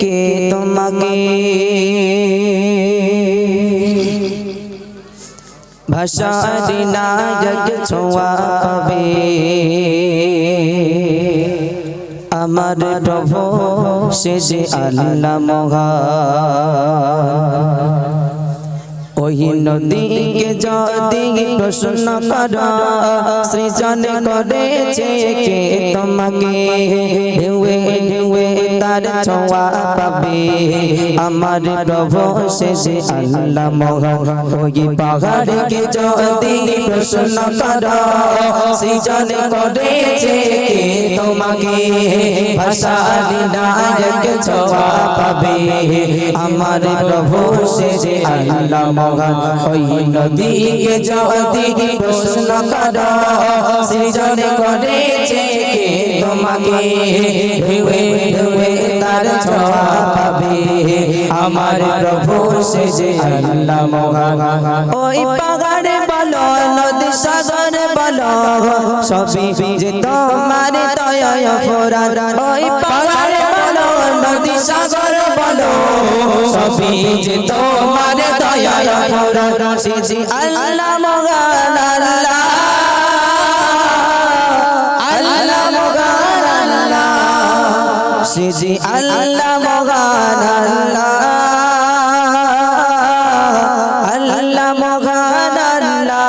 কে তোমাকে ভাষা দিনা জগ ছোঁয়া পাবে। আমার প্রভু সে যে আল্লাহ মহান ওই নদীকে যদি প্রশ্ন কর, সৃজন করেছে কে তোমাকে? তার ছোঁয়া পাবে আমার প্রভু যে আল্লাহ মহান ওই পাহাড়কে যদি প্রশ্ন কর সৃজন করেছে তোমাকে ভাষা নায়ক ছোঁয়া পাবে আমার প্রভু যে আল্লাহ মহান ওই নদীকে যদি প্রশ্ন কর সৃজন করেছে তোমাকে তার ছোঁয়া পাবে আমার প্রভু সে যে আল্লাহ মহান। ওই পাহাড়ে বলো, নদী সাগর বলো, সবই যে তোমার ফোরান ওই বলো, নদী সাগর বলো, সবই যে তোমার দয়া ফোরান সে যে আল্লাহ মহান, আল্লাহ সে যে আল্লাহ মহান আল্লাহ। আল্লাহ মহান আল্লাহ।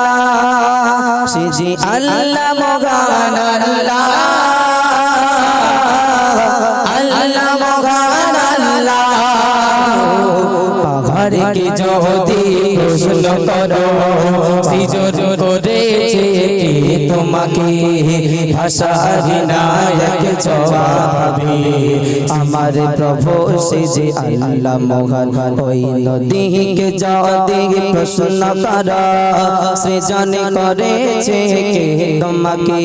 সে যে আল্লাহ মহান আল্লাহ। আল্লাহ মহান আল্লাহ। যদি প্রশ্ন করো কে তোমাকে ভাষার জবাবে। আমার প্রভু সে যে আল্লাহ মহান ওই নদীকে যদি সৃজন করেছে কে তোমাকে।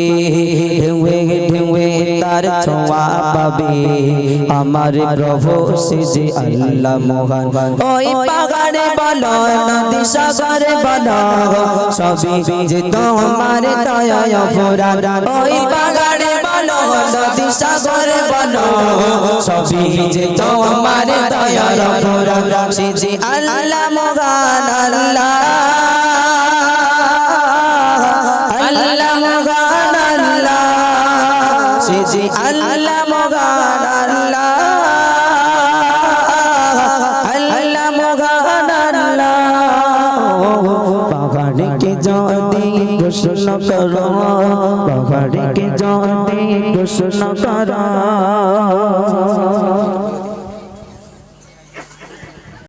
তার ছোঁয়া পাবে আমার প্রভু সে যে আল্লাহ মহান। ওই পাহাড়ে বলো নদী সাগরে বলো সবই যে তোমার দয়া ফোরান ওই পাহাড়ে বলো নদী সাগরে বলো সবই যে তোমার দয়া ফোরান সে আল্লাহ মহান, আল্লাহ সে যে আল্লাহ মগান আল্লাহ। আল্লাহ মহান আল্লাহ। পাহাড়কে যদি প্রশ্ন করো, পাহাড়কে যদি প্রশ্ন করো।